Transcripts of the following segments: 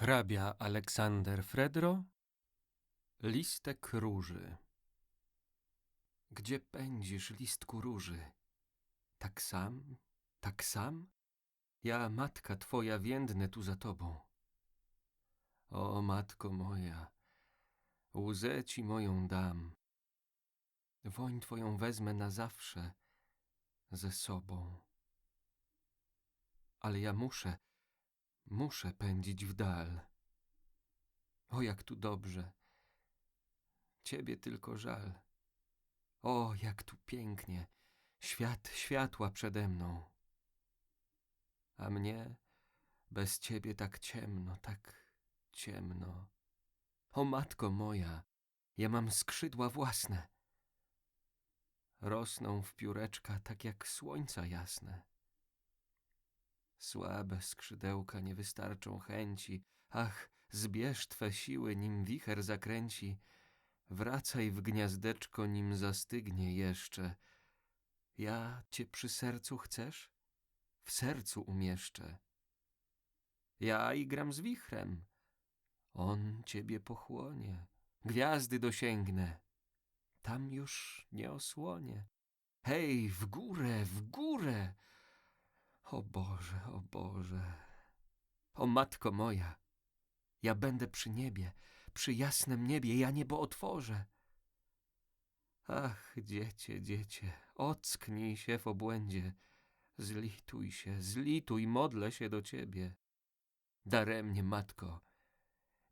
Hrabia Aleksander Fredro Listek róży Gdzie pędzisz, listku róży? Tak sam, tak sam? Ja, matka twoja, więdnę tu za tobą. O, matko moja, łzę ci moją dam. Woń twoją wezmę na zawsze ze sobą. Ale ja muszę, Muszę pędzić w dal. O, jak tu dobrze. Ciebie tylko żal. O, jak tu pięknie. Świat światła przede mną. A mnie bez ciebie tak ciemno, tak ciemno. O, matko moja, ja mam skrzydła własne. Rosną w pióreczka tak jak słońca jasne. Słabe skrzydełka nie wystarczą chęci. Ach, zbierz twe siły, nim wicher zakręci. Wracaj w gniazdeczko, nim zastygnie jeszcze. Ja cię przy sercu chcesz? W sercu umieszczę. Ja igram z wichrem. On ciebie pochłonie. Gwiazdy dosięgnę. Tam już nie osłonie. Hej, w górę, w górę! O Boże, o Boże, o Matko moja, ja będę przy niebie, przy jasnym niebie, ja niebo otworzę. Ach, dziecię, dziecię, ocknij się w obłędzie, zlituj się, zlituj, modlę się do ciebie. Daremnie, matko,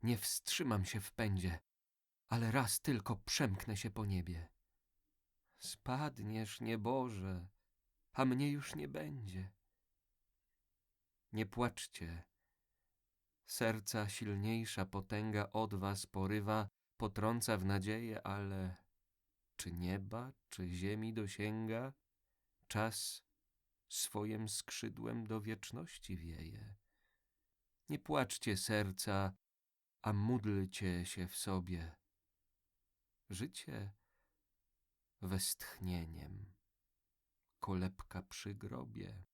nie wstrzymam się w pędzie, ale raz tylko przemknę się po niebie. Spadniesz, nieboże, a mnie już nie będzie. Nie płaczcie. Serca silniejsza potęga od was porywa, potrąca w nadzieję, ale czy nieba, czy ziemi dosięga? Czas swoim skrzydłem do wieczności wieje. Nie płaczcie serca, a módlcie się w sobie. Życie westchnieniem, kolebka przy grobie.